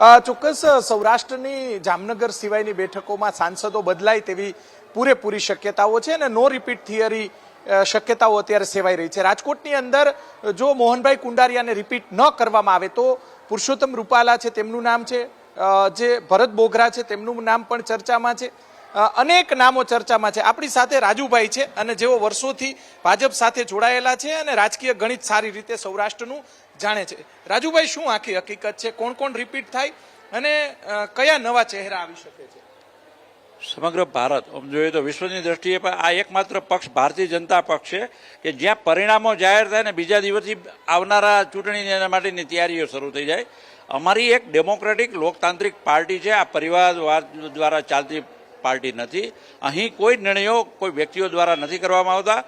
ચોક્કસ સૌરાષ્ટ્રની જામનગર સિવાયની બેઠકોમાં સાંસદો બદલાય તેવી પૂરેપૂરી શક્યતાઓ છે અને નો રિપીટ થિયરી શક્યતાઓ અત્યારે સેવાઈ રહી છે. રાજકોટની અંદર જો મોહનભાઈ કુંડારિયાને રિપીટ ન કરવામાં આવે તો પુરુષોત્તમ રૂપાલા છે, તેમનું નામ છે. જે ભરત બોગરા છે, તેમનું નામ પણ ચર્ચામાં છે. અનેક નામો ચર્ચામાં છે. આપણી સાથે રાજુભાઈ છે અને જેઓ વર્ષોથી ભાજપ સાથે જોડાયેલા છે અને રાજકીય ગણિત સારી રીતે સૌરાષ્ટ્રનું જાણે છે. રાજુભાઈ, શું આખી હકીકત છે? કોણ કોણ રિપીટ થાય? અને કયા નવા ચહેરા આવી શકે છે? સમગ્ર ભારત, આમ જોઈએ તો વિશ્વની દ્રષ્ટિએ પણ આ એકમાત્ર પક્ષ ભારતીય જનતા પક્ષ છે કે જ્યાં પરિણામો જાહેર થાય ને બીજા દિવસથી આવનારા ચૂંટણીની એના માટેની તૈયારીઓ શરૂ થઈ જાય. અમારી એક ડેમોક્રેટિક લોકતાંત્રિક પાર્ટી છે. આ પરિવારવાદ દ્વારા ચાલતી પાર્ટી નથી. અહીં કોઈ નિર્ણયો કોઈ વ્યક્તિઓ દ્વારા નથી કરવામાં આવતા.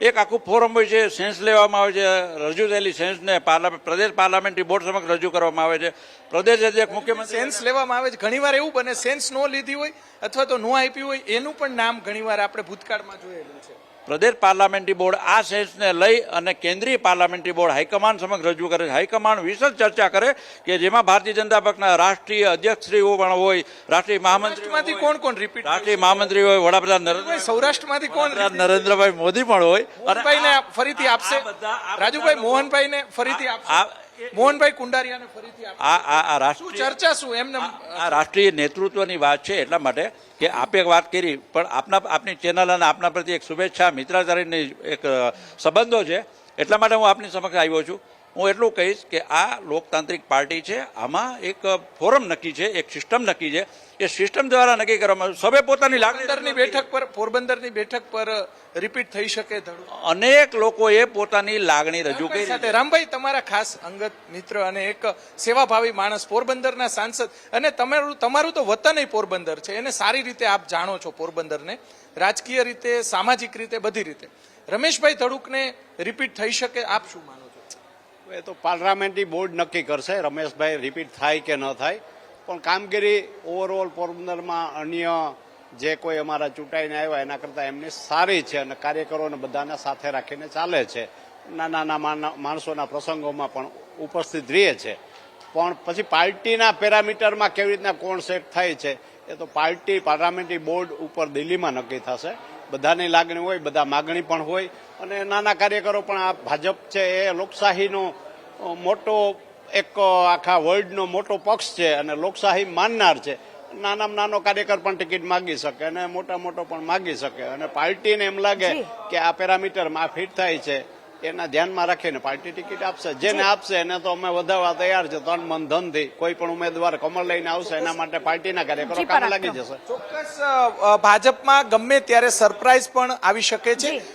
એક આખું ફોરમ હોય છે સેન્સ લેવામાં આવે છે રજૂ થયેલી સેન્સને પાર્લામેન્ટ પ્રદેશ પાર્લામેન્ટરી બોર્ડ સમક્ષ રજૂ કરવામાં આવે છે. પ્રદેશ અધ્યક્ષ મુખ્યમંત્રી સેન્સ લેવામાં આવે છે. ઘણીવાર એવું બને સેન્સ નો લીધી હોય અથવા તો નો આપી હોય એનું પણ નામ ઘણીવાર આપણે ભૂતકાળમાં જોયેલું છે. પ્રદેશ પાર્લામેન્ટરી બોર્ડ આ સેન્સને લઈ અને કેન્દ્રીય પાર્લામેન્ટરી બોર્ડ હાઈકમાન્ડ સમક્ષ રજૂ કરે છે. હાઈકમાન્ડ વિશેષ ચર્ચા કરે કે જેમાં ભારતીય જનતા પક્ષના રાષ્ટ્રીય અધ્યક્ષશ્રીઓ પણ હોય રાષ્ટ્રીય મહામંત્રીમાંથી કોણ કોણ રિપીટ રાષ્ટ્રીય મહામંત્રી હોય વડાપ્રધાન નરેન્દ્ર સૌરાષ્ટ્રમાંથી કોણ નરેન્દ્રભાઈ મોદી પણ હોય. ફરીથી આપશે. રાજુભાઈ મોહનભાઈને ફરીથી આપશે. મોહનભાઈ કુંડારિયાને ફરીથી આ આ આ રાષ્ટ્રીય ચર્ચા શું? એમને આ રાષ્ટ્રીય નેતૃત્વની વાત છે એટલા માટે કે આપે વાત કરી પણ આપના આપની ચેનલ અને આપના પ્રત્યે એક શુભેચ્છા મિત્રાચારીની એક સંબંધો છે. એટલા માટે હું આપની સમક્ષ આવ્યો છું. હું એટલું કહીશ કે આ લોકતાંત્રિક પાર્ટી છે આમાં એક ફોરમ નક્કી છે એક સિસ્ટમ નક્કી છે. એ સિસ્ટમ દ્વારા નક્કી કરવામાં. સભે પોતાની લાગણી બેઠક પર પોરબંદરની બેઠક પર રિપીટ થઈ શકે અનેક લોકોએ પોતાની લાગણી રજૂ કરી. સાથે? રામભાઈ તમારા ખાસ અંગત મિત્ર અને એક સેવાભાવી માણસ પોરબંદરના સાંસદ. અને તમારું તમારું તો વતન પોરબંદર છે. એને સારી રીતે આપ જાણો છો પોરબંદરને. રાજકીય રીતે સામાજિક રીતે બધી રીતે. રમેશભાઈ ધડુકને રિપીટ થઈ શકે? આપ શું માનો? એ તો પાર્લામેન્ટરી બોર્ડ નક્કી કરશે. રમેશભાઈ રિપીટ થાય કે ન થાય. પણ કામગીરી ઓવરઓલ પોરબંદરમાં અન્ય જે કોઈ અમારા ચૂંટાઈને આવ્યા, એના કરતાં એમની સારી છે અને કાર્યકરોને બધાને સાથે રાખીને ચાલે છે. નાના નાના માણસોના પ્રસંગોમાં પણ ઉપસ્થિત રહે છે. પણ પછી પાર્ટીના પેરામીટરમાં કેવી રીતના કોણ સેટ થાય છે, એ તો પાર્ટી, પાર્લામેન્ટરી બોર્ડ ઉપર દિલ્હીમાં નક્કી થશે. બધાની લાગણી હોય બધા માગણી પણ હોય અને નાના કાર્યકરો પણ આ ભાજપ છે એ લોકશાહીનો મોટો એક આખા વર્લ્ડનો મોટો પક્ષ છે અને લોકશાહી માનનાર છે. નાનામાં નાનો કાર્યકર પણ ટિકિટ માગી શકે અને મોટા મોટો પણ માગી શકે. અને પાર્ટીને એમ લાગે કે આ પેરામીટરમાં ફિટ થાય છે. એના ધ્યાનમાં રાખીને પાર્ટી ટિકિટ આપશે. જેને આપશે એને તો અમે વધારવા તૈયાર છે તન મન ધનથી કોઈ પણ ઉમેદવાર કમળ લઈને આવશે એના માટે પાર્ટીના કાર્યકરો કામ લાગી જશે. ચોક્કસ ભાજપમાં ગમે ત્યારે સરપ્રાઇઝ પણ આવી શકે છે.